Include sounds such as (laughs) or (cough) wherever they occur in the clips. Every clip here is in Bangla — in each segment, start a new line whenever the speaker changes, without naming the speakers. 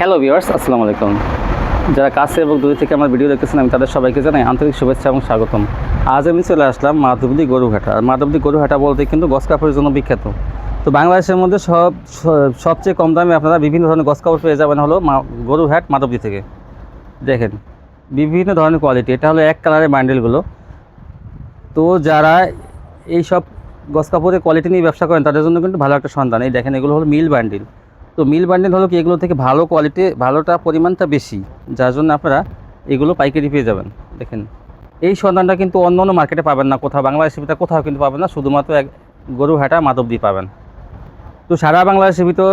হ্যালো ভিউয়ার্স আসসালামু আলাইকুম। যারা কাছে এবং দূরে থেকে আমার ভিডিও দেখতেছেন, আমি তাদের সবাইকে জানাই আন্তরিক শুভেচ্ছা এবং স্বাগতম। আজ আমি চলে আসলাম মাধবদী গরুঘাটা আর মাধবদী গরুঘাটা বলতে কিন্তু গস কাপড়ের জন্য বিখ্যাত। তো বাংলাদেশের মধ্যে সব সবচেয়ে কম দামে আপনারা বিভিন্ন ধরনের গস কাপড় পেয়ে যাবেন হলো গরুহাট, মাধবদী থেকে। দেখেন, বিভিন্ন ধরনের কোয়ালিটি এটা হলো এক কালারের বান্ডেলগুলো তো যারা এই সব গস কাপড়ের কোয়ালিটি নিয়ে ব্যবসা করেন, তাদের জন্য কিন্তু ভালো একটা সন্ধান। এই দেখেন, এগুলো হলো মিল বান্ডিল তো মিল বান্ডিল হলো কি এগুলো থেকে ভালো কোয়ালিটি ভালোটা পরিমাণটা বেশি যার জন্য আপনারা এগুলো পাইকারি পেয়ে যাবেন। দেখেন এই সন্ধানটা কিন্তু অন্য অন্য মার্কেটে পাবেন না কোথাও বাংলাদেশের ভিতরে কোথাও কিন্তু পাবেন না শুধুমাত্র এক গরু গরুহাটা মাধবদ্বীপ পাবেন। তো সারা বাংলাদেশের ভিতর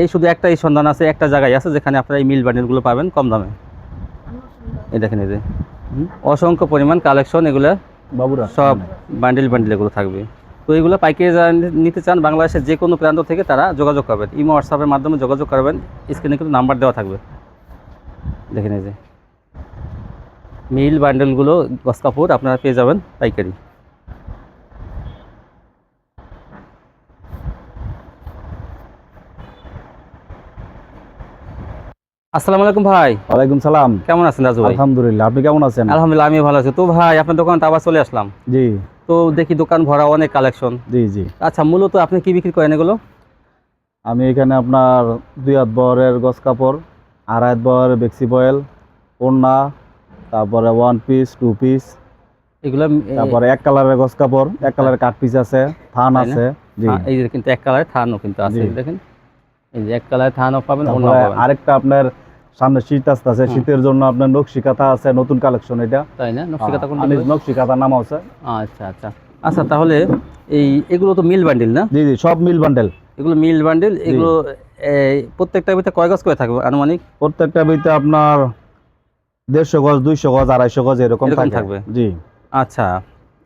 এই শুধু একটা এই সন্ধান আছে একটা জায়গায় আছে যেখানে আপনারা এই মিল বান্ডিলগুলো পাবেন কম দামে। এই দেখেন এই যে অসংখ্য পরিমাণ কালেকশন এগুলো
বাবুরা।
সব বান্ডিল বান্ডিল এগুলো থাকবে। তো এগুলো পাইকারি যারা নিতে চান বাংলাদেশের যে কোনো প্রান্ত থেকে তারা যোগাযোগ করবেন। ইমো, হোয়াটসঅ্যাপের মাধ্যমে যোগাযোগ করবেন। স্ক্রিনে কিন্তু নাম্বার দেওয়া থাকবে। দেখে নিয়ে যে, মিল বান্ডেলগুলো গস কাপড় আপনারা পেয়ে যাবেন পাইকারি। আসসালামু আলাইকুম ভাই।
ওয়ালাইকুম সালাম।
কেমন আছেন রাজু ভাই?
আলহামদুলিল্লাহ আপনি কেমন আছেন?
আলহামদুলিল্লাহ আমি ভালো আছি। তো ভাই আপনার দোকানটা আবার চলে আসলাম।
জি।
তো দেখি দোকান ভরা অনেক কালেকশন।
জি জি।
আচ্ছা মূলত আপনি কি বিক্রি করেন এগুলো?
আমি এখানে আপনার দুই হাত বহরের গস কাপড় আড়াই হাত বহরের বেক্সি বয়েল ওড়না তারপরে ওয়ান পিস টু পিস
এগুলো
তারপরে এক কালারের গস কাপড় এক কালারের কাট পিস আছে থান আছে জি।
হ্যাঁ, এই কিন্তু এক কালারের থানও কিন্তু আছে দেখেন। এক থানও পাবেন
আরেকটা আপনার সামনে শীত শীতের জন্য আপনার নকশি কাঁথা আছে নতুন কালেকশন এটা।
তাই না?
নকশি কাঁথা নাম আছে।
আচ্ছা আচ্ছা। আচ্ছা তাহলে এই এগুলো তো মিল বান্ডিল না?
জি জি সব মিল বান্ডেল
এগুলো মিল বান্ডিল এগুলো এই প্রত্যেকটার ভিতরে কয় গজ করে থাকবে আনুমানিক?
প্রত্যেকটা বইতে আপনার দেড়শো গজ দুইশো গজ আড়াইশো গজ এরকম
থাকবে।
জি।
আচ্ছা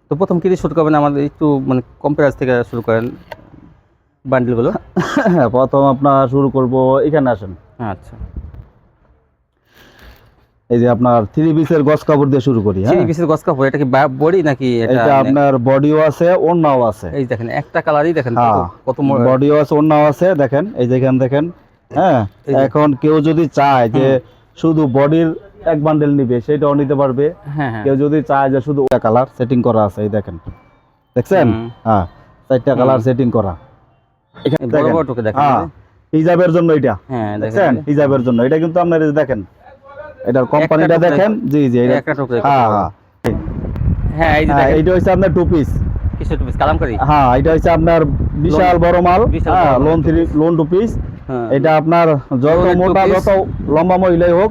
তো প্রথম কি শুরু করবেন? আমাদের একটু মানে কম প্রাইস থেকে শুরু করেন। বান্ডিলগুলো।
হ্যাঁ (coughs) প্রথম আপনার শুরু করব এখানে আসেন।
আচ্ছা।
এই যে আপনার থ্রি পিসের গস কাপড় দিয়ে শুরু করি হ্যাঁ?
থ্রি পিসের গজ কাপড় এটা কি বডি নাকি এটা
এটা আপনার বডিও আছে ওড়নাও আছে।
এই দেখেন একটা কালারই দেখেন কত-
হ্যাঁ, বডিও আছে ওড়নাও আছে দেখেন এই যেখানে দেখেন হ্যাঁ? এখন কেউ যদি চায় যে শুধু বডির এক বান্ডেল নিবে সেটাও নিতে পারবে।
হ্যাঁ হ্যাঁ।
কেউ যদি চায় যে শুধু কালার সেটিং করা আছে এই দেখেন। দেখছেন? হ্যাঁ চারটা কালার সেটিং করা। এখানে
বড় বড় টুকে দেখেন
হ্যাঁ হিজাবের জন্য এটা।
হ্যাঁ দেখেন।
হিজাবের জন্য। এটা কিন্তু আপনার দেখেন এটার কোম্পানিটা দেখেন। জি জি এটা
একটা টুকরে
হ্যাঁ হ্যাঁ।
হ্যাঁ এই যে
হ্যাঁ,
দেখেন।
এইটা হচ্ছে আপনার টু পিস
কিসের টুপিস কালামকারি?
হ্যাঁ এটা হচ্ছে আপনার বিশাল বড় মাল। হ্যাঁ lawn three lawn two piece
হ্যাঁ।
এটা আপনার যত মোটা যত লম্বা মহিলাই হোক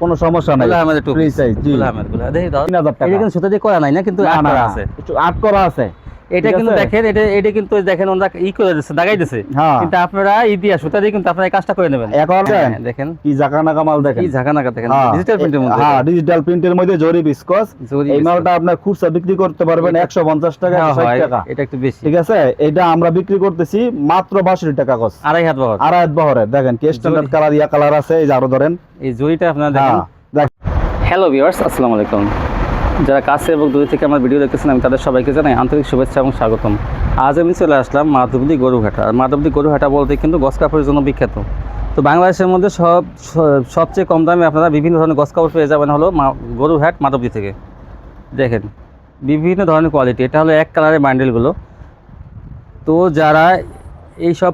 কোনো সমস্যা নাই। ফ্রি সাইজ জি।
গুলা আমাদেরগুলা দেখি দাও।
তিন হাজার টাকা।
এটা কিন্তু সুতা দিয়ে করা নাই না কিন্তু আট করা আছে।
আট করা আছে।
এটা কিন্তু দেখেন এটা এটা কিন্তু দেখেন ই করে দিচ্ছে দাগাই দিচ্ছে
হ্যাঁ।
কিন্তু আপনারা ই দিয়া সুতা দিয়ে কিন্তু আপনারা কাজটা করে নেবেন।
এখন
হ্যাঁ,
দেখেন,
দেখেন
কি মাল দেখেন।
কি দেখেন
হ্যাঁ,
ডিজিটাল প্রিন্টের মধ্যে।
হ্যাঁ ডিজিটাল প্রিন্টের মধ্যে জরি বিস্কস। এই মালটা আপনার খুচরা বিক্রি করতে পারবেন
এটা-
একশো পঞ্চাশ টাকা
হ্যাঁ,
ষাট
হয়,
টাকা।
এটা একটু বেশি।
ঠিক আছে? এটা আমরা বিক্রি করতেছি মাত্র বাষট্টি টাকা গছ
আড়াই হাত বহর।
আড়াই বহরের দেখেন কি স্ট্যান্ডার্ড কালার ইয়া কালার আছে এই যে আরও ধরেন।
এই জরিটা আপনারা দেখেন।
হ্যাঁ দেখ
হ্যালো ভিউয়ার্স আসসালামু আলাইকুম। যারা কাছে এবং দূরে থেকে আমার ভিডিও দেখতেছেন, আমি তাদের সবাইকে জানাই আন্তরিক শুভেচ্ছা এবং স্বাগতম। আজ আমি চলে আসলাম মাধবদী গরুঘাটা আর মাধবদী গরুঘাটা বলতে কিন্তু গস কাপড়ের জন্য বিখ্যাত। তো বাংলাদেশের মধ্যে সব সবচেয়ে কম দামে আপনারা বিভিন্ন ধরনের গস কাপড় পেয়ে যাবেন হলো গরুহাট মাধবদী থেকে। দেখেন, বিভিন্ন ধরনের কোয়ালিটি এটা হলো এক কালারের বান্ডেলগুলো তো যারা এই সব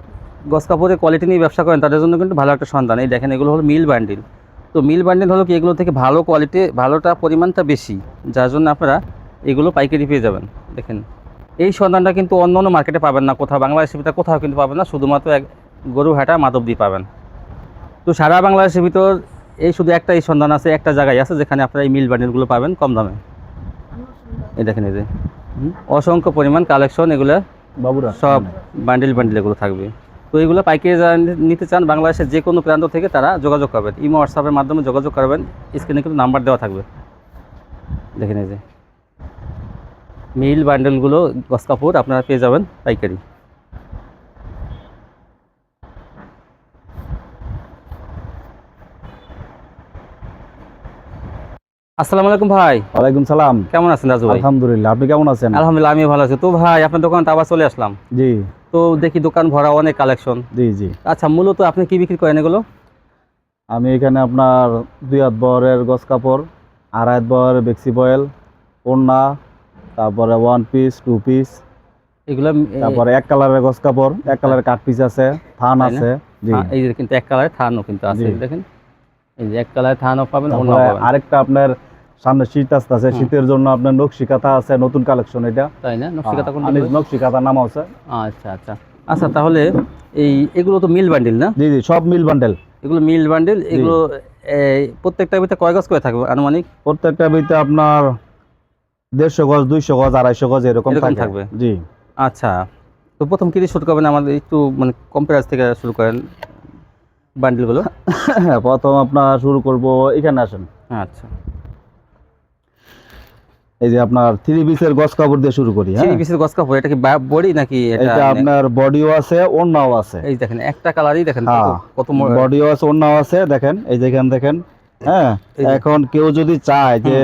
গস কাপড়ের কোয়ালিটি নিয়ে ব্যবসা করেন, তাদের জন্য কিন্তু ভালো একটা সন্ধান। এই দেখেন, এগুলো হলো মিল বান্ডিল তো মিল বান্ডিল হলো কি এগুলো থেকে ভালো কোয়ালিটি ভালোটা পরিমাণটা বেশি যার জন্য আপনারা এগুলো পাইকারি পেয়ে যাবেন। দেখেন এই সন্ধানটা কিন্তু অন্য অন্য মার্কেটে পাবেন না কোথাও বাংলাদেশের ভিতরে কোথাও কিন্তু পাবেন না শুধুমাত্র এক গরুহাটা মাধবদ্বীপ পাবেন। তো সারা বাংলাদেশের ভিতর এই শুধু একটা এই সন্ধান আছে একটা জায়গায় আছে যেখানে আপনারা এই মিল বান্ডিলগুলো পাবেন কম দামে। এই দেখেন এই যে অসংখ্য পরিমাণ কালেকশন এগুলো
বাবুরা।
সব বান্ডিল বান্ডিল এগুলো থাকবে। তো এগুলো পাইকারি যারা নিতে চান বাংলাদেশের যে কোনো প্রান্ত থেকে তারা যোগাযোগ করবেন। ইমো হোয়াটসঅ্যাপের মাধ্যমে যোগাযোগ করবেন। স্ক্রিনে কিন্তু নাম্বার দেওয়া থাকবে। দেখে নিয়ে যে মিল বান্ডেলগুলো গস কাপড় আপনারা পেয়ে যাবেন পাইকারি। আসসালামু আলাইকুম ভাই।
ওয়ালাইকুম সালাম।
কেমন আছেন রাজু ভাই?
আলহামদুলিল্লাহ আপনি কেমন আছেন?
আলহামদুলিল্লাহ আমি ভালো আছি। তো ভাই আপনার দোকানটা আবার চলে আসলাম।
জি।
তো দেখি দোকান ভরা অনেক কালেকশন।
জি জি।
আচ্ছা মূলত আপনি কি বিক্রি করেন এগুলো?
আমি এখানে আপনার দুই হাত বহরের গস কাপড় আড়াই হাত বহরের বেক্সি বয়েল ওড়না তারপরে ওয়ান পিস টু পিস
এগুলো
তারপরে এক কালারের গস কাপড় এক কালারের কাট পিস আছে থান আছে। জি।
হ্যাঁ, এই কিন্তু এক কালারে থানও কিন্তু আছে দেখেন। এক কালারে পাবেন অন্য পাবেন।
আরেকটা আপনার সামনে শীত শীতের জন্য আপনার নকশি কাঁথা আছে নতুন কালেকশন এটা।
তাই না?
নকশি কাঁথা নাম আছে।
আচ্ছা আচ্ছা। আচ্ছা তাহলে এই এগুলো তো মিল বান্ডিল না?
জি জি সব মিল বান্ডেল।
এগুলো মিল বান্ডিল এগুলো এই, প্রত্যেকটার ভিতরে কয় গজ করে থাকবে আনুমানিক?
প্রত্যেকটা বইতে আপনার দেড়শো গজ দুইশো গজ আড়াইশো গজ এরকম থাকবে। জি।
আচ্ছা তো প্রথম কি শুরু করবেন আমাদের একটু মানে কম প্রাইস থেকে শুরু করেন। বান্ডিলগুলো।
হ্যাঁ (laughs) প্রথম আপনার শুরু করব এখানে আসেন।
আচ্ছা।
এই যে আপনার থ্রি পিসের গজ কাপড় দিয়ে শুরু করি হ্যাঁ?
থ্রি পিসের গজ কাপড় এটা কি বডি নাকি এটা
এটা আপনার বডিও আছে ওড়নাও আছে।
এই দেখেন একটা কালারই দেখেন কত-
হ্যাঁ বডিও আছে ওড়নাও আছে দেখেন এই যে যেখানে দেখেন হ্যাঁ? এখন কেউ যদি চায় যে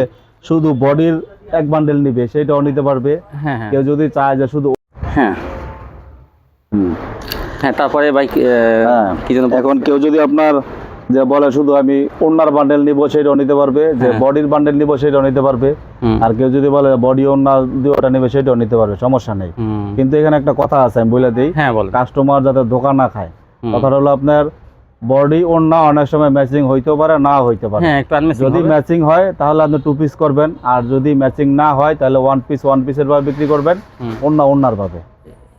শুধু বডির এক বান্ডেল নিবে সেটাও নিতে পারবে।
হ্যাঁ হ্যাঁ।
কেউ যদি চায় যে শুধু
হ্যাঁ। হ্যাঁ তারপরে ভাই
হ্যাঁ।
কি যেন
এখন কেউ যদি আপনার যে বলে শুধু আমি ওড়নার বান্ডেল নিব সেটাও নিতে পারবে যে
হ্যাঁ।
বডির বান্ডেল নিব সেটাও নিতে পারবে। আর কেউ যদি বলে বডি ওড়না দুটা নেবে সেটাও নিতে পারবে সমস্যা নেই। কিন্তু এখানে একটা কথা আছে আমি বলে দিই।
হ্যাঁ
কাস্টমার যাতে ধোকা না খায় কথাটা হলো আপনার বডি ওড়না অনেক সময় ম্যাচিং হইতেও পারে না হইতে পারে।
হ্যাঁ
যদি ম্যাচিং হয় তাহলে আপনি টু পিস করবেন আর যদি ম্যাচিং না হয় তাহলে ওয়ান পিস ওয়ান পিসের ভাবে বিক্রি করবেন ওড়না ওড়নার ভাবে।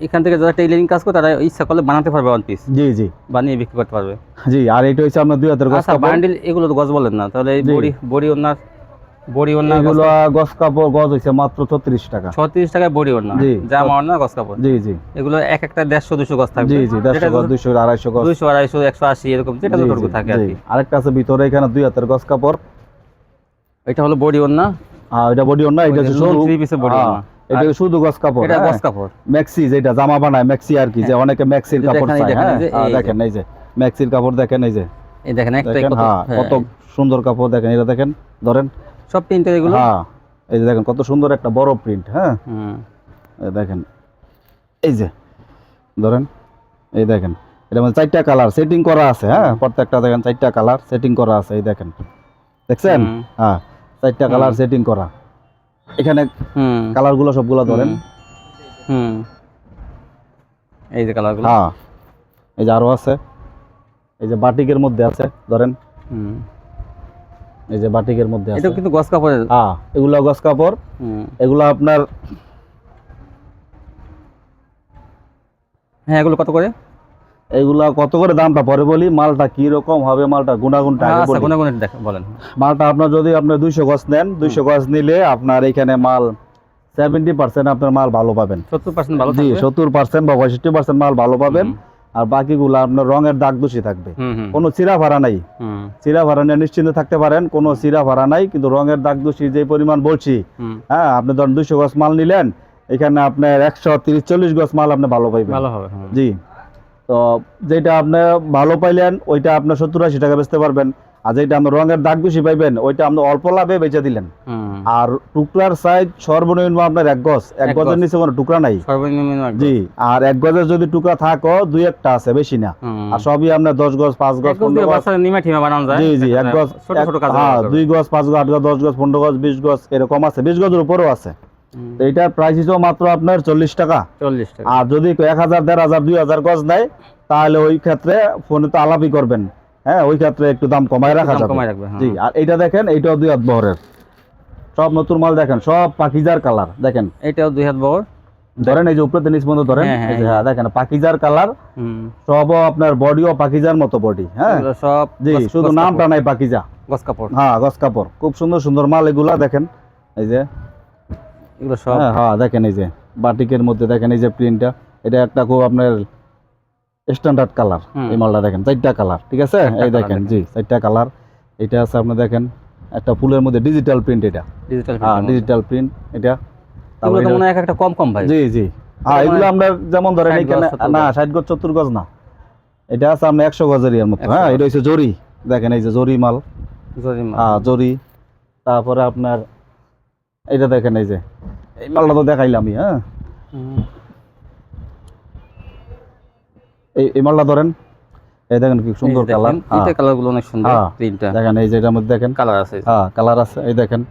এখান থেকে যারা টেইলারিং কাজ করে তারা ইচ্ছা করলে বানাতে পারবে ওয়ান পিস
জি জি।
বানিয়ে বিক্রি করতে পারবে।
জি আর এটা হচ্ছে আপনার দুই হাতের গজ
বান্ডিল এগুলো তো গজ বলেন না। তাহলে এই বড়ি বড়ি ওনার বড়ি ওনার
এগুলো গজ কাপড় গজ হচ্ছে মাত্র ছত্রিশ টাকা।
ছত্রিশ টাকায় বড়ি ওনা। জামা ওনা গজ কাপড়।
জি জি।
এগুলো এক একটা দেড়শো দুশো গজ থাকবে।
জি জি দেড়শো গজ দুইশো আড়াইশো গজ
দুইশো আড়াইশো একশো আশি এরকম যেটা যতটুকু থাকে আর। কি।
আরেকটা আছে ভিতরে এখানে দুই হাতের গজ কাপড়।
এটা হলো বডি ওনা
আর এটা বডি ওড়না এটা হচ্ছে শুধু
থ্রি পিসের বডি ওনা
এটা শুধু গজ কাপড়
এটা
হ্যাঁ।
কাপড়।
ম্যাক্সি যেটা জামা বানায় ম্যাক্সি আর কি যে অনেকে ম্যাক্সির কাপড় চায়
দেখেন,
হ্যাঁ?
এই যে,
হ্যাঁ, দেখেন এই যে ম্যাক্সির কাপড় দেখেন এই যে।
এই দেখেন একটাই কত
হ্যাঁ
হ্যাঁ।
কত সুন্দর কাপড় দেখেন এটা দেখেন ধরেন।
সব প্রিন্টের এগুলো?
হ্যাঁ এই যে দেখেন কত সুন্দর একটা বড় প্রিন্ট হ্যাঁ?
হুম।
দেখেন এই যে ধরেন এই দেখেন এটা মানে চারটা কালার সেটিং করা আছে হ্যাঁ? প্রত্যেকটা দেখেন চারটা কালার সেটিং করা আছে এই দেখেন। দেখছেন? হ্যাঁ চারটা কালার সেটিং করা। এখানে
হুম।
কালারগুলো সবগুলো ধরেন।
হুম। এই যে কালারগুলো।
হ্যাঁ। এই যে আরও আছে। এই যে বাটিকের মধ্যে আছে ধরেন।
হুম।
এই যে বাটিকের মধ্যে আছে।
এটা কিন্তু গস কাপড়ের।
হ্যাঁ এগুলো গজ কাপড়।
হুম।
এগুলো আপনার
হ্যাঁ এগুলো কত করে?
এগুলা কত করে দামটা? পরে বলি মালটা কি রকম হবে মালটা গুণাগুণটা আগে
আচ্ছা বলেন।
মালটা আপনার যদি আপনি দুইশো গজ নেন দুইশো গজ নিলে আপনার এখানে মাল সেভেন্টি পার্সেন্ট আপনার মাল ভালো পাবেন।
সত্তর পার্সেন্ট ভালো
জি
থাকবে?
সত্তর পার্সেন্ট বা পঁয়ষট্টি পার্সেন্ট মাল ভালো পাবেন। আর বাকিগুলো আপনার রঙের দাগ দোষী থাকবে। কোনো চিরা ভাড়া নাই। চিরা ভাড়া নিয়ে নিশ্চিন্তে থাকতে পারেন কোনো চিরা ভাড়া নাই কিন্তু রঙের দাগ দোষী যে পরিমাণ বলছি হ্যাঁ আপনি ধরেন দুইশো গজ মাল নিলেন এখানে আপনার একশো তিরিশ চল্লিশ গজ মাল আপনি ভালো পাইবেন।
ভালো হবে
জি। তো যেটা আপনি ভালো পাইলেন ওইটা আপনি সত্তর আশি টাকা বেচতে পারবেন। আর যেটা আপনি রঙের দাগ বেশি পাইবেন ওইটা আপনি অল্প লাভে বেচে দিলেন। আর টুকরার সাইজ সর্বনিম্ন আপনার এক গজ। এক গজের নিচে কোনো টুকরা নাই।
সর্বনিম্ন
জি আর এক গজের যদি টুকরা থাকো দুই একটা আছে বেশি না। আর সবই আপনার দশ গজ পাঁচ গজ পনেরো গজ। জি জি এক গজ
ছোট কাজ
হ্যাঁ দুই গজ পাঁচ গজ আট গজ দশ গজ পনেরো গজ বিশ গজ এরকম আছে। বিশ গজের উপরেও আছে। এইটার প্রাইস হিসেবে মাত্র আপনার চল্লিশ টাকা।
চল্লিশ টাকা।
আর যদি এক হাজার দেড় হাজার দুই হাজার গজ নেয় তাহলে ওই ক্ষেত্রে ফোনে তো আলাপই করবেন। হ্যাঁ ওই ক্ষেত্রে একটু দাম কমায় রাখা যাবে।
কমায় রাখবে হ্যাঁ।
জি আর এইটা দেখেন এইটাও দুই হাত বহরের। সব নতুন মাল দেখেন সব পাকিজার কালার দেখেন।
এটাও দুই হাত বড়
ধরেন এই যে উপরে নিচ পর্যন্ত ধরেন।
হ্যাঁ, হ্যাঁ,
হ্যাঁ। দেখেন পাকিজার কালার সব আপনার বডিও পাকিজার মতো বডি হ্যাঁ।
সব
জি শুধু নামটা নাই পাকিজা।
গস কাপড়।
হ্যাঁ গস কাপড়। খুব সুন্দর সুন্দর মাল এগুলা দেখেন। এই যে
এগুলো সব
হ্যাঁ হ্যাঁ দেখেন এই যে বাটিকের মধ্যে দেখেন এই যে প্রিন্টটা এটা একটা খুব আপনার স্ট্যান্ডার্ড কালার এই মালটা দেখেন চারটা কালার ঠিক আছে? এই দেখেন। জি চারটা কালার এটা আছে আপনি দেখেন একটা ফুলের মধ্যে ডিজিটাল প্রিন্ট এটা।
ডিজিটাল
হ্যাঁ ডিজিটাল প্রিন্ট এটা।
এগুলো
তারপরে
তো
এটা-
মনে এক একটা কম কম ভাই।
জি জি। হ্যাঁ এগুলো আমরা যেমন ধরেন এখানে না ষাট গজ সত্তর গজ না। এটা আছে আপনার একশো গজের এর মতো। হ্যাঁ এটা হচ্ছে জরি। দেখেন এই যে জরি মাল।
জরিমানা।
হ্যাঁ জরি। তারপরে আপনার এটা দেখেন এই যে। এই মালটা তো দেখাইলামই হ্যাঁ? এই এই মালটা ধরেন। এই দেখেন কি সুন্দর কালার।
দেখেন, এইটা কালারগুলো অনেক সুন্দর
হ্যাঁ।
প্রিন্টটা।
দেখেন এই যে এটার মধ্যে দেখেন।
কালার আছে।
হ্যাঁ কালার আছে এই দেখেন।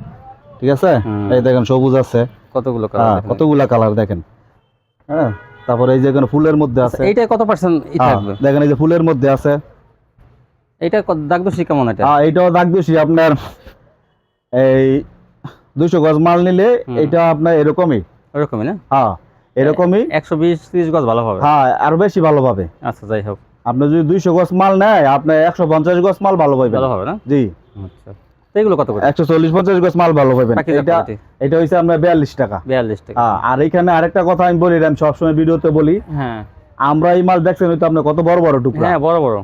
ঠিক আছে? এই দেখেন সবুজ আছে।
কতগুলো
হ্যাঁ
কালার
কতগুলা কালার দেখেন। হ্যাঁ তারপরে এই যে এখানে ফুলের মধ্যে আছে।
এইটা কত পার্সেন্ট ই
হ্যাঁ,
থাকবে?
দেখেন এই যে ফুলের মধ্যে আছে।
এইটা কত- দাগ দোষী কেমন এটা?
হ্যাঁ এইটাও দাগ বেশি আপনার এই দুইশো গজ মাল নিলে এটা আপনার এরকমই।
ওরকমই না?
হ্যাঁ এরকমই।
একশো বিশ ত্রিশ গজ ভালো হবে।
হ্যাঁ আরও বেশি ভালো পাবে।
আচ্ছা যাই হোক।
আপনি যদি দুইশো গজ মাল নেয় আপনি একশো পঞ্চাশ গজ মাল ভালো পাইবেন
ভালো হবে না?
জি।
আচ্ছা। এগুলো কত করে?
একশো চল্লিশ পঞ্চাশ গজ মাল ভালো এটা এটা হচ্ছে আপনার বিয়াল্লিশ টাকা।
বিয়াল্লিশ টাকা।
হ্যাঁ আর এখানে আরেকটা কথা আমি বলি আমি সবসময় ভিডিওতে বলি।
হ্যাঁ।
আমরা এই মাল দেখছেন হয়তো আপনার কত বড় বড় টুকরা।
হ্যাঁ বড় বড়।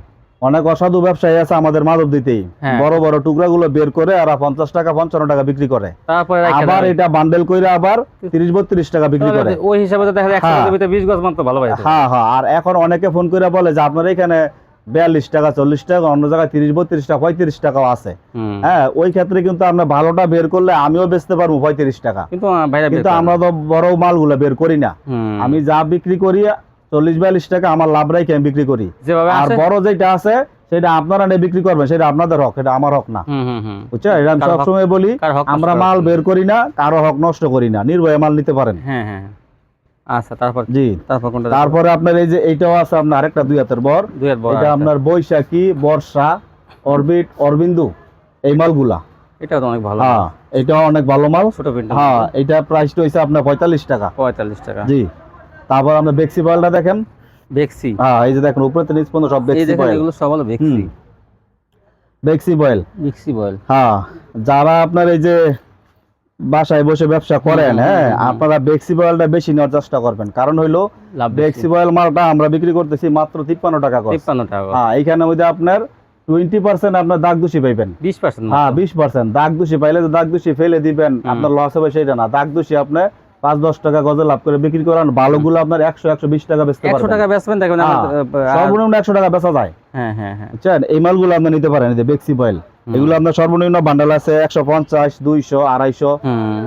অনেক অসাধু ব্যবসায়ী আছে আমাদের মাদক দিতেই।
হ্যাঁ।
বড় বড় টুকরা গুলো বের করে আর পঞ্চাশ টাকা পঞ্চান্ন টাকা বিক্রি করে।
তারপরে
আবার এটা বান্ডেল করে আবার তিরিশ বত্রিশ টাকা বিক্রি করে।
ওই হিসাবে দেখা যায়
হ্যাঁ।
বিশ গজ মাত্র ভালো
হ্যাঁ হ্যাঁ আর এখন অনেকে ফোন করে বলে যে আপনার এখানে বিয়াল্লিশ টাকা চল্লিশ টাকা অন্য জায়গায় তিরিশ বত্রিশ টাকা পঁয়ত্রিশ টাকাও আছে। হ্যাঁ ওই ক্ষেত্রে কিন্তু আমরা ভালোটা বের করলে আমিও বেচতে পারব পঁয়ত্রিশ টাকা।
কিন্তু করে
আমরা তো বড় মালগুলো বের করি না। আমি যা বিক্রি করি চল্লিশ বিয়াল্লিশ টাকা আমার লাভ রাখি আমি বিক্রি করি। আর
আছে?
বড় যেটা আছে সেটা আপনারা নিয়ে বিক্রি করবেন সেটা আপনাদের হক এটা আমার হক না। বুঝছেন? এটা আমি সবসময় বলি আমরা মাল বের করি না কারও হক নষ্ট করি না নির্ভয়ে মাল নিতে পারেন।
হ্যাঁ হ্যাঁ হ্যাঁ। আচ্ছা তারপর?
জি।
তারপর কোনটা
তারপরে আপনার এই যে এইটাও আছে আপনার আরেকটা দুই হাতের বর। এটা আপনার বৈশাখী বর্ষা অরবিট অরবিন্দু এই মালগুলা।
এটাও তো অনেক ভালো
হ্যাঁ এটাও অনেক ভালো মাল।
ছোট
হ্যাঁ এটা প্রাইসটা হইছে আপনার পঁয়তাল্লিশ টাকা।
পঁয়তাল্লিশ টাকা।
জি। তারপর আমরা বেক্সি বয়েলটা দেখেন।
বেক্সি।
হ্যাঁ এই যে দেখেন উপরে থেকে নিচ পর্যন্ত সব বেক্সি বয়েল।
এগুলো সব হলো বেক্সি।
বেক্সি বয়েল।
বেক্সি বয়েল।
হ্যাঁ যারা আপনার এই যে বাসায় বসে ব্যবসা করেন হ্যাঁ। আপনারা বেক্সি বয়েলটা বেশি নেওয়ার চেষ্টা করবেন। কারণ হইল বেক্সি বয়েল মালটা আমরা বিক্রি করতেছি মাত্র তিপ্পান্ন টাকা করে
তিপ্পান্ন টাকা
হ্যাঁ এইখানে মধ্যে আপনার টোয়েন্টি পার্সেন্ট আপনার দাগ দোষী পাইবেন।
বিশ পার্সেন্ট
হ্যাঁ বিশ পার্সেন্ট দাগ দোষী পাইলে দাগ দোষী ফেলে দিবেন আপনার লস হবে সেটা না। দাগ দোষী আপনি পাঁচ দশ টাকা গজে লাভ করে বিক্রি করান। ভালোগুলো আপনার একশো একশো বিশ টাকা বেচতে
একশো টাকা
পারবেন
বেচবেন দেখবেন
হ্যাঁ, সর্বনিম্ন একশো টাকা বেচা যায়।
হ্যাঁ হ্যাঁ হ্যাঁ।
এই মালগুলো আপনি নিতে পারেন যে বেক্সি বয়েল এগুলো আপনার সর্বনিম্ন বান্ডেল আছে একশো পঞ্চাশ দুইশো আড়াইশো।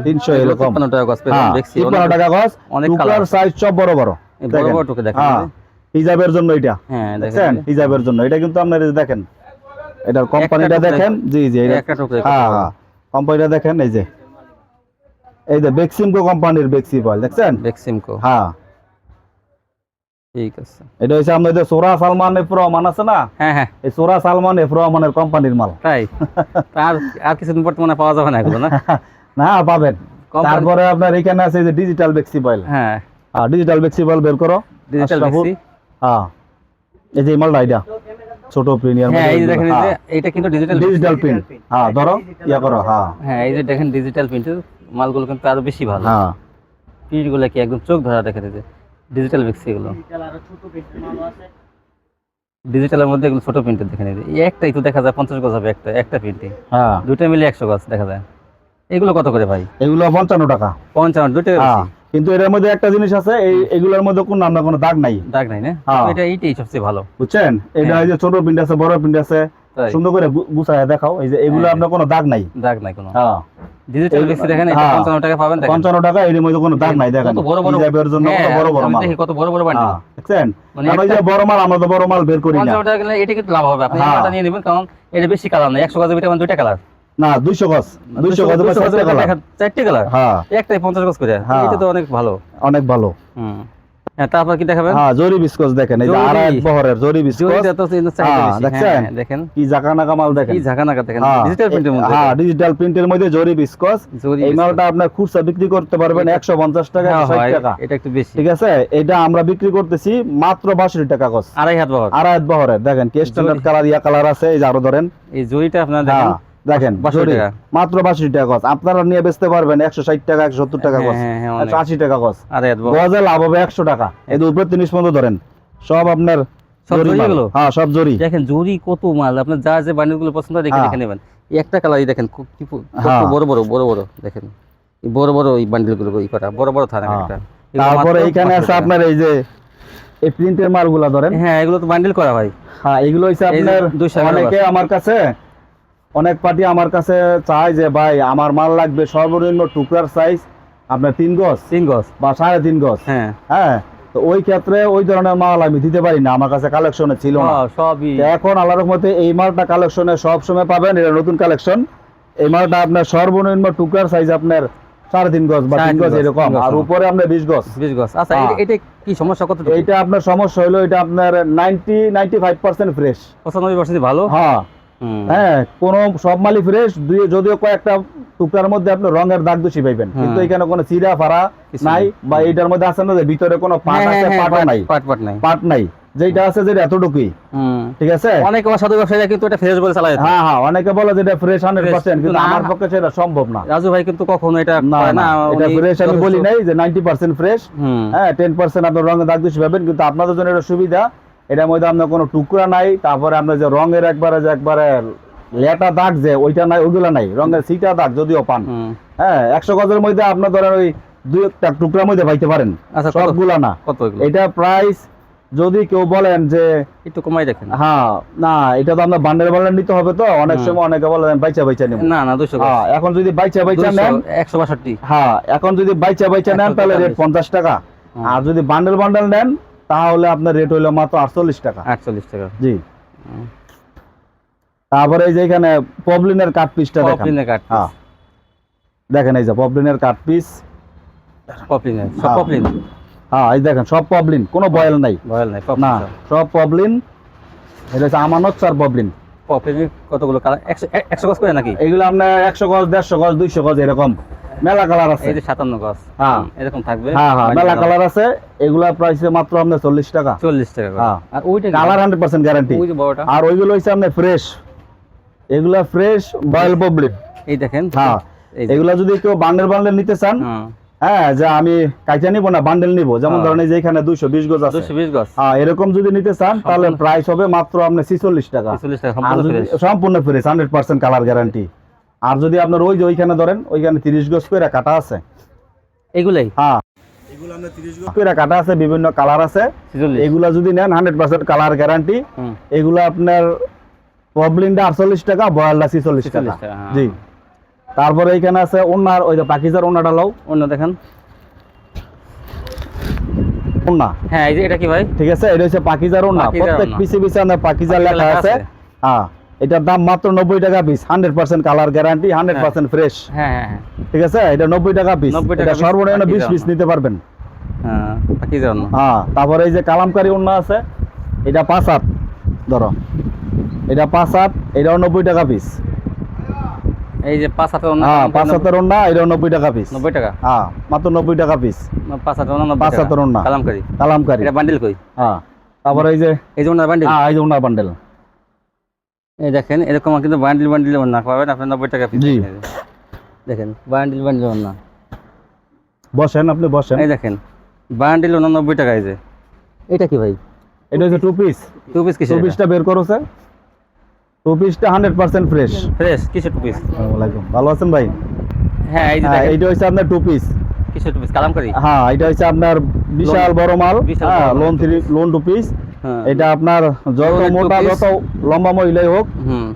300 এরকম।
53 টাকা গজ পেয়ে
হ্যাঁ
দেখছি
তিপ্পান্ন টাকা গজ।
অনেক
টুকরার সাইজ সব বড় বড়। হ্যাঁ হিজাবের জন্য এটা।
হ্যাঁ দেখেন
হিজাবের জন্য। এটা কিন্তু আপনার দেখেন এটার কোম্পানিটা দেখেন। জি জি হ্যাঁ হ্যাঁ। কোম্পানিটা দেখেন এই যে। এই যে বেক্সিমকো কোম্পানির বেক্সি বয়েল দেখছেন?
বেক্সিমকো
হ্যাঁ।
ঠিক আছে।
এটা হচ্ছে আমাদের যে সোরা সালমান এফ রহমান আছে না?
হ্যাঁ হ্যাঁ।
এই সোরা সালমান এফ রহমানের কোম্পানির মাল।
তাই? আর আর কিছুদিন পর তো মনে পাওয়া যাবে না এগুলো না? (laughs)
না পাবেন। তারপরে আপনার এখানে আছে যে ডিজিটাল বেক্সি বয়েল
হ্যাঁ।
হ্যাঁ ডিজিটাল বেক্সি বয়েল বের করো।
ডিজিটাল বেক্সি
হ্যাঁ। এই যে মালটা এটা ছোট প্রিমিয়ার
হ্যাঁ এই দেখেন এই যে এটা কিন্তু ডিজিটাল
ডিজিটাল প্রিন্ট হ্যাঁ ধরো ইয়া করো হ্যাঁ।
হ্যাঁ এই যে দেখেন ডিজিটাল প্রিন্টের মালগুলো কিন্তু আরও বেশি ভালো।
হ্যাঁ।
প্রিন্টগুলো কি একদম চোখ ধরা দেখে দিতে ডিজিটাল বেক্সি এগুলো ডিজিটালের মধ্যে এগুলো ছোট প্রিন্টের দেখে নিতে এই একটাই তো দেখা যায় পঞ্চাশ গজ হবে একটা একটা প্রিন্টে
হ্যাঁ।
দুটো মিলে একশো গজ দেখা যায়। এগুলো কত করে ভাই?
এগুলো পঞ্চান্ন টাকা।
পঞ্চান্ন দুটো
হ্যাঁ কিন্তু এর মধ্যে একটা জিনিস আছে এই এগুলোর মধ্যে কোন নাম না কোনো দাগ নাই।
দাগ নাই না?
হ্যাঁ।
এটা এইটাই সবচেয়ে ভালো।
বুঝছেন? এটা
হ্যাঁ।
এই যে ছোট প্রিন্ট আছে বড় প্রিন্ট আছে সুন্দর করে গুছায় দেখাও। এই যে এগুলো
হ্যাঁ।
আপনার কোনো দাগ নাই?
দাগ নাই কোনো।
হ্যাঁ।
ডিজিটাল
এই-
দেখেন এটা। পঞ্চান্ন টাকা পাবেন দেখেন।
পঞ্চান্ন টাকা এর মধ্যে কোনো দাগ নাই দেখেন।
কত বড় বড়
হিজাবের জন্য কত বড় বড় মাল।
কত বড় বড় বান্ডিল।
দেখছেন?
মানে
যে বড় মাল আমরা তো বড় মাল বের করি না।
টাকা এটা কিন্তু লাভ হবে। আপনি
হ্যাঁ।
এটা নিয়ে নেবেন কারণ এটা বেশি কালার না একশো গজ ভিতরে দুইটা কালার।
না গজ। গজ কালার।
কালার।
হ্যাঁ।
একটাই পঞ্চাশ গজ করে।
হ্যাঁ।
এটা তো অনেক ভালো।
অনেক ভালো।
হুম। তারপর কি দেখাবেন?
হ্যাঁ জরি বিস্কস দেখেন এই যে আড়াই বহরের জরি বিস্কস
জরিটা তো কিন্তু চাহিদা
হ্যাঁ,
বেশি।
দেখছেন?
হ্যাঁ, হ্যাঁ, দেখেন।
কি জাকা মাল দেখেন।
কি ঝাঁকা দেখেন
হ্যাঁ,
ডিজিটাল প্রিন্টের মধ্যে।
হ্যাঁ ডিজিটাল প্রিন্টের মধ্যে জরি বিস্কস এই মালটা আপনার খুচরা বিক্রি করতে পারবেন
এটা-
একশো পঞ্চাশ টাকা
হ্যাঁ, হয়, এটা একটু বেশি।
ঠিক আছে? এটা আমরা বিক্রি করতেছি মাত্র বাষট্টি টাকা গজ
আড়াই হাত
আড়াই বহরের দেখেন কি স্ট্যান্ডার্ড কালার ইয়া কালার আছে এই যে আরও ধরেন।
এই জরিটা আপনার দেখেন।
হ্যাঁ। দেখেন
62
জরি।
টাকা।
মাত্র বাষট্টি টাকা গজ আপনারা নিয়ে বেচতে পারবেন একশো ষাট টাকা একশো সত্তর টাকা
হ্যাঁ,
গজ
হ্যাঁ, হ্যাঁ, অনেক।
একশো আশি টাকা
বাবার
গজে লাভ হবে একশো টাকা এই উপরে তিরিশ পর্যন্ত ধরেন সব আপনার মাল।
এগুলো?
হ্যাঁ সব জরি
দেখেন জরি কত মাল আপনার যা যে বান্ডিলগুলো পছন্দ দেখে
হ্যাঁ।
দেখে নেবেন একটা কালারই দেখেন খুব কি পু- কত
হ্যাঁ।
বড় বড় বড় বড় দেখেন বড় বড় এই বান্ডিলগুলো ই করা বড় বড় থানা
হ্যাঁ।
একটা
তারপরে এইখানে আছে আপনার এই যে এই প্রিন্টের মালগুলা ধরেন
হ্যাঁ এগুলো তো বান্ডিল করা ভাই
হ্যাঁ এগুলো হচ্ছে আপনার
200 গ্রাম
অনেকে আমার কাছে অনেক পার্টি আমার কাছে চায় যে ভাই আমার মাল লাগবে সর্বনিম্ন টুকরার সাইজ আপনার তিন গজ।
তিন গজ।
বা সাড়ে তিন গজ।
হ্যাঁ।
হ্যাঁ? তো ওই ক্ষেত্রে ওই ধরনের মাল আমি দিতে পারি না। আমার কাছে কালেকশনে ছিল না।
সবই।
এখন আল্লাহর মতে এই মালটা কালেকশনে সব সময় পাবেন। এটা নতুন কালেকশন এই মালটা আপনার সর্বনিম্ন টুকরার সাইজ আপনার সাড়ে তিন গজ বা তিন গজ এরকম। আর
হ্যাঁ।
উপরে আপনার বিশ গজ।
বিশ গজ। আচ্ছা
হ্যাঁ।
এটা- এটা কি সমস্যা কত
এইটা আপনার সমস্যা হলো এটা আপনার ninety ninety five percent fresh
পঁচানব্বই পার্সেন্ট ভালো?
হ্যাঁ। হ্যাঁ কোন সব মালই ফ্রেশ দুই যদিও কয়েকটা টুকরার মধ্যে আপনি রঙের দাগ দোষী পাইবেন।
হ্যাঁ।
কিন্তু এখানে কোনো চিরা ফাড়া নাই বা এইটার মধ্যে আছে না যে ভিতরে কোনো পাট
হ্যাঁ,
আছে
হ্যাঁ, পাট-
নাই।
পাট পাট নাই।
পাট নাই। যেটা আছে যেটা এতটুকুই। ঠিক আছে?
অনেক অসাধু ব্যবসায়ীরা কিন্তু এটা ফ্রেশ বলে চালায়
হ্যাঁ হ্যাঁ অনেকে বলে যে এটা ফ্রেশ হান্ড্রেড পার্সেন্ট
কিন্তু
আমার পক্ষে সেটা সম্ভব না।
রাজু ভাই কিন্তু কখনো এটা
না না এটা ফ্রেশ আমি বলি নাই যে নাইনটি পার্সেন্ট ফ্রেশ হ্যাঁ টেন পার্সেন্ট আপনার রঙের দাগ দোষী পাবেন কিন্তু আপনাদের জন্য এটা সুবিধা। এটার মধ্যে আপনার কোনো টুকরা নাই তারপরে আপনার যে রঙের একবারে যে একবারে লেটা দাগ যে ওইটা নাই ওইগুলা নাই রঙের সিটা দাগ যদিও পান। হ্যাঁ একশো গজের মধ্যে আপনার ধরেন ওই দুই একটা টুকরার মধ্যে পাইতে পারেন
আচ্ছা
সবগুলা না।
কত
এটা প্রাইস যদি কেউ বলেন যে
একটু কমাই দেখেন।
হ্যাঁ না এটা তো আপনার বান্ডেল বান্ডেল নিতে হবে তো অনেক সময় অনেকে বলেন বাইচা বাইচা নেব।
না না দুশো
হ্যাঁ এখন যদি বাইচা বাইচা নেন
একশো বাষট্টি।
হ্যাঁ এখন যদি বাইচা বাইচা নেন তাহলে রেট
তেতাল্লিশ।
পঞ্চাশ টাকা। আর যদি বান্ডেল বান্ডেল নেন তাহলে আপনার রেট হইল মাত্র আটচল্লিশ টাকা।
আটচল্লিশ টাকা।
জি। তারপরে এই যে এখানে পবলিনের কাঠ পিসটা
কাঠ
হ্যাঁ। দেখেন এই যে পবলিনের কাঠ পিস
সব
হ্যাঁ। হ্যাঁ এই দেখেন সব পবলিন কোনো বয়েল নাই।
বয়াল নাই
না সব। পবলিন এটা হচ্ছে আমানত স্যার পবলিন
পপলিনের কতগুলো কালার একশো একশো গজ করে নাকি?
এগুলো আপনার একশো গজ দেড়শো গজ দুইশো গজ এরকম। মেলা কালার আছে।
এই যে গজ
হ্যাঁ।
এরকম থাকবে।
হ্যাঁ হ্যাঁ মেলা কালার আছে। এগুলা প্রাইস মাত্র আপনার টাকা।
চল্লিশ টাকা
হ্যাঁ।
আর ওইটা
কালার হান্ড্রেড পার্সেন্ট গ্যারান্টি
ওই যে বড়টা।
আর ওইগুলো আপনার ফ্রেশ এগুলা ফ্রেশ বয়েল
এই দেখেন।
হ্যাঁ। এগুলা যদি কেউ বান্ডেল বান্ডেল নিতে চান
হ্যাঁ।
হ্যাঁ যে আমি কাইচা নিবো না বান্ডেল নিবো। যেমন
হ্যাঁ।
ধরেন যে এখানে দুইশো বিশ গজ আছে। হ্যাঁ এরকম যদি নিতে চান তাহলে প্রাইস হবে মাত্র আপনার ছিচল্লিশ টাকা।
সম্পূর্ণ fresh
hundred percent colour guarantee আর যদি আপনার ওই যে ওইখানে ধরেন ওইখানে তিরিশ গজ করে কাটা আছে।
এগুলাই?
হ্যাঁ। এগুলো আপনার তিরিশ গজ? করে কাটা আছে বিভিন্ন কালার আছে। এগুলা যদি নেন হান্ড্রেড পার্সেন্ট কালার গ্যারান্টি এগুলো আপনার পবলিনটা আটচল্লিশ টাকা বয়ালটা ছিচল্লিশ টাকা।
46 টাকা।
জি। তারপরে এইখানে আছে ওনার ওই যে পাকিজার ওনাটা লাও।
দেখেন।
ওনা
হ্যাঁ এই যে এটা কি ভাই?
ঠিক আছে এটা হচ্ছে পাকিজার ওনা প্রত্যেক পাকিজা
পাকিজা
লেখা আছে। হ্যাঁ। এটার দাম মাত্র নব্বই টাকা piece hundred percent colour guarantee hundred percent fresh
হ্যাঁ
ঠিক আছে? এটা নব্বই টাকা পিস
90 টাকা
এটা সর্বনিম্ন বিশ পিস নিতে পারবেন।
হ্যাঁ
হ্যাঁ তারপরে এই যে কালামকারি ওনা আছে এটা পাঁচ হাত। ধরো। এটা পাঁচ হাত এটাও নব্বই টাকা পিস
এই যে পাঁচ হাতের অন্য
হ্যাঁ পাঁচ হাতের ওনা এটাও নব্বই টাকা পিস
নব্বই টাকা?
হ্যাঁ মাত্র নব্বই টাকা পিস
না, পাঁচ হাতের অন্য
পাঁচ। হাতের ওড়না।
কালামকারি।
কালামকারি।
এটা বান্ডিল কই?
হ্যাঁ তারপরে এই যে
এই যে ওনার বান্ডিল
হ্যাঁ এই যে ওনার বান্ডেল
এই দেখেন এরকম কিন্তু বান্ডিল বান্ডিল না পাবেন আপনি নব্বই টাকা পিস দেখেন বান্ডিল বান্ডিল না
বসেন আপনি বসেন।
এই দেখেন বান্ডিল ওনা নব্বই টাকা এই যে। এটা কি ভাই?
এটা হচ্ছে two piece
two piece
two পিসটা বের করো স্যার টু পিসটা হান্ড্রেড পার্সেন্ট ফ্রেশ
ফ্রেশ কিসের টু পিস
আসসালামাইকুম ভালো আছেন ভাই?
হ্যাঁ এই যে
হ্যাঁ
দেখেন।
এইটা হচ্ছে আপনার টু পিস
কিসের টু পিস কালামকারি?
হ্যাঁ এটা হচ্ছে আপনার বিশাল বড় মাল।
বিশাল
হ্যাঁ lawn three lawn two piece এটা আপনার যত মোটা যত লম্বা মহিলাই হোক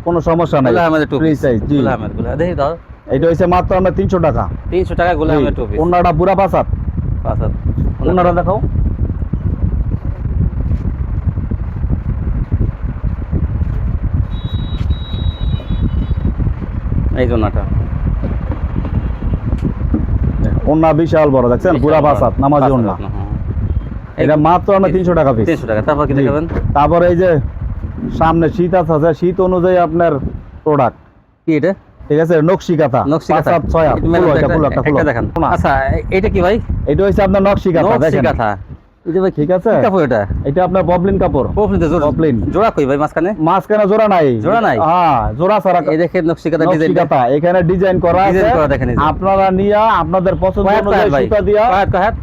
কোনো সমস্যা নাই।
গুলা আহমেদের টু পিস
সাইজ জি।
দেখি দাও।
এটা হচ্ছে মাত্র আপনার তিনশো টাকা।
তিনশো টাকা গুলা আহমেদ টু পিস
ওনাটা পুরা পাঁচ হাত ওনাটা দেখাও।
এই জন্যটা
ওনা বিশাল বড় দেখছেন? পাঁচ হাত নামাজি ওনা। এটা মাত্র আমরা তিনশো টাকা পিস
তিনশো টাকা। তারপর কি দেখাবেন?
তারপরে এই যে সামনে শীত আছে শীত অনুযায়ী আপনার প্রোডাক্ট
কি এটা?
ঠিক আছে নকশি কাঁথা
নকশি কাঁথা
ছয়
আচ্ছা এটা কি ভাই?
এটা হচ্ছে আপনার নকশি কাঁথা দেখেন
এটা ভাই
ঠিক আছে?
কাপড় এটা?
এটা আপনার পপলিন কাপড়।
পপলিন তো জোড়া
পপলিন
জোড়া কই ভাই মাঝখানে?
মাঝখানে জোড়া নাই।
জোড়া নাই?
হ্যাঁ জোড়া ছাড়া
এই দেখেন নকশি ডিজাইন
কাঁথা এখানে ডিজাইন করা আছে।
ডিজাইন করা দেখেন
আপনারা নিয়া আপনাদের পছন্দ অনুযায়ী সুতা দিয়া। এটা হাত হাত।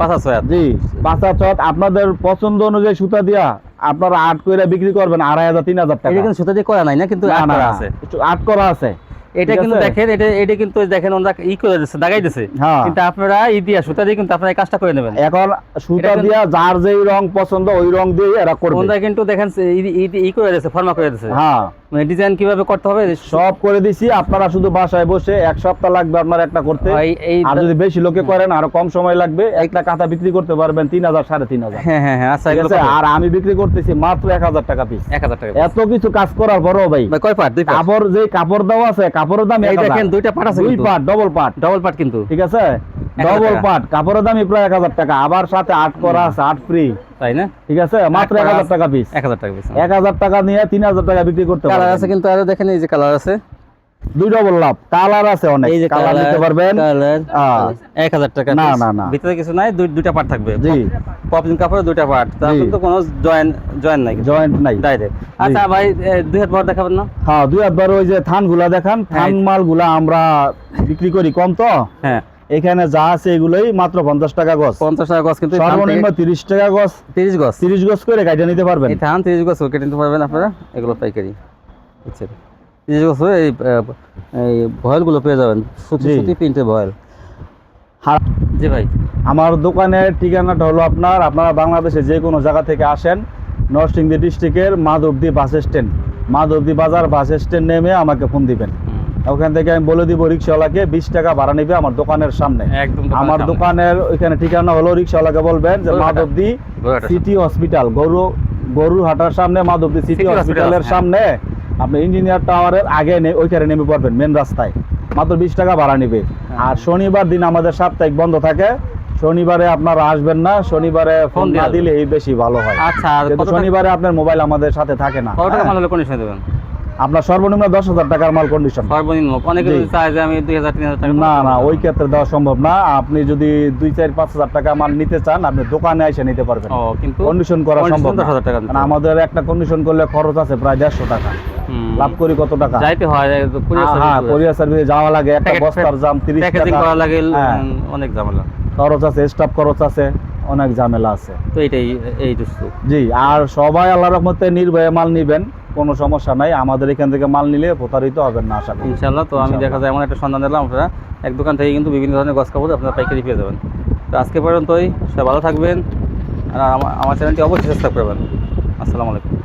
হাত হাত।
জি হাত হাত। আপনাদের পছন্দ অনুযায়ী সুতা দিয়া আপনারা আট করে বিক্রি করবেন আড়াই হাজার তিন হাজার টাকা।
এটা কিন্তু সুতা দিয়ে করা নাই না কিন্তু
না,
আট করা আছে।
আট করা আছে।
এটা কিন্তু দেখেন এটা এটা কিন্তু দেখেন ওরা ই করে দিচ্ছে দাগাই দিচ্ছে
হ্যাঁ।
কিন্তু আপনারা ই দিয়া সুতা দিয়ে কিন্তু আপনারা কাজটা করে নেবেন।
এখন সুতা দিয়া যার যেই রং পছন্দ ওই রং দিয়ে এরা করবে।
ওরা কিন্তু দেখেন ই করে দিচ্ছে ফর্মা করে দিচ্ছে
হ্যাঁ।
মানে ডিজাইন কীভাবে করতে হবে?
সব করে দিছি আপনারা শুধু বাসায় বসে এক সপ্তাহ লাগবে আপনার একটা করতে। আর যদি বেশি লোকে করেন আরও কম সময় লাগবে। একটা কাঁথা বিক্রি করতে পারবেন তিন হাজার সাড়ে তিন হাজার।
হ্যাঁ হ্যাঁ হ্যাঁ আচ্ছা?
আর আমি বিক্রি করতেছি মাত্র এক হাজার টাকা পিস
এক হাজার টাকা
এত কিছু কাজ করার পরও ভাই
কয়
কাপড় যে কাপড় দেওয়া আছে কাপড়ের দাম
এই দেখেন দুইটা পার্ট আছে
দুই পাট ডবল পাট
ডবল পার্ট কিন্তু।
ঠিক আছে? ডবল পাট কাপড়ের দামই প্রায় এক হাজার টাকা। আবার সাথে আট করা আছে আট ফ্রি
তাই না?
ঠিক আছে? মাত্র এক হাজার টাকা পিস
এক হাজার টাকা পিস
এক হাজার টাকা নিয়ে তিন হাজার টাকা বিক্রি করতে
কালার আছে কিন্তু আরও দেখেন এই যে কালার আছে।
দুই ডবল লাভ কালার আছে অনেক।
এই যে
কালার নিতে পারবেন।
কালার টাকা
না, না, না।
ভিতরে কিছু নাই দুই- দুইটা পার্ট থাকবে।
জি।
কাপড়ে দুইটা পার্ট তার কিন্তু কোনো জয়েন জয়েন নাই।
জয়েন্ট নাই।
ডাইরেক্ট আচ্ছা ভাই দুই হাত দেখাবেন না?
হ্যাঁ দুই একবার ওই যে থানগুলা দেখান। থান
হ্যাঁ।
মালগুলা আমরা বিক্রি করি কম তো?
হ্যাঁ।
এখানে যা আছে এগুলোই মাত্র পঞ্চাশ টাকা গছ
পঞ্চাশ টাকা গছ কিন্তু
সর্বনিম্ন তিরিশ টাকা গছ
তিরিশ গছ
তিরিশ গছ করে কাইটা নিতে পারবেন।
ধান তিরিশ গছ কেটে নিতে পারবেন আপনারা? এগুলো পাইকারি। বুঝছেন তিরিশ গছ এই এই ভয়েলগুলো পেয়ে যাবেন। সুতি সুতি প্রিন্টের ভয়েল। জি ভাই।
আমার দোকানের ঠিকানাটা হলো আপনার। আপনারা বাংলাদেশে যে কোনো জায়গা থেকে আসেন নরসিংদী ডিস্ট্রিক্টের মাধবদী বাস স্ট্যান্ড। মাধবদী বাজার বাস স্ট্যান্ড নেমে আমাকে ফোন দিবেন। ওখান থেকে আমি বলে দিব রিক্সাওয়ালাকে বিশ টাকা ভাড়া নেবে আমার দোকানের সামনে। আমার দোকানের ওইখানে ঠিকানা হলো রিক্সাওয়ালাকে বলবেন যে। মাধবদী সিটি হসপিটাল গরু গরুর হাটার সামনে মাধবদী সিটি হসপিটালের সামনে। আপনি ইঞ্জিনিয়ার টাওয়ারের আগে ওইখানে নেমে পড়বেন মেন রাস্তায়। মাত্র বিশ টাকা ভাড়া নেবে।
হ্যাঁ।
আর শনিবার দিন আমাদের সাপ্তাহিক বন্ধ থাকে। শনিবারে আপনারা আসবেন না শনিবারে ফোন না দিলে এই বেশি ভালো হয়।
আচ্ছা
শনিবারে আপনার মোবাইল আমাদের সাথে থাকে না।
কত টাকা
হ্যাঁ?
মাল কন্ডিশন দেবেন?
আপনার সর্বনিম্ন দশ হাজার টাকার মাল কন্ডিশন
সর্বনিম্ন। অনেকে চায় যে আমি দুই হাজার তিন হাজার টাকা
না না ওই ক্ষেত্রে দেওয়া সম্ভব না। আপনি যদি দুই চার পাঁচ হাজার টাকা মাল নিতে চান আপনি দোকানে এসে নিতে পারবেন।
কিন্তু
কন্ডিশন করা সম্ভব না।
দশ হাজার টাকা দিতে
আমাদের একটা কন্ডিশন করলে খরচ আছে প্রায় দেড়শো টাকা। লাভ করি কত টাকা?
যাইতে হয়
হ্যাঁ কোরিয়ার সার্ভিসে যাওয়া লাগে একটা বস্তার দাম তিরিশ টাকা।
করা লাগে
হ্যাঁ।
অনেক ঝামেলা।
খরচ আছে স্টাফ খরচ আছে অনেক ঝামেলা আছে।
তো এইটাই এই
জি আর সবাই আল্লাহ রহমতে নির্ভয়ে মাল নিবেন। কোনো সমস্যা নাই, আমাদের এখান থেকে মাল নিলে প্রতারিত হবেন না, আশা করি।
ইনশাল্লাহ তো আমি দেখা যায় এমন একটা সন্ধান দিলাম আপনারা। এক দোকান থেকে কিন্তু বিভিন্ন ধরনের গছ কাপড় আপনারা পাইকারি পেয়ে যাবেন। তো আজকে পর্যন্তই, সবাই ভালো থাকবেন, আর আমার আমার চ্যানেলটি অবশ্যই সাবস্ক্রাইব করবেন। আসসালামু আলাইকুম।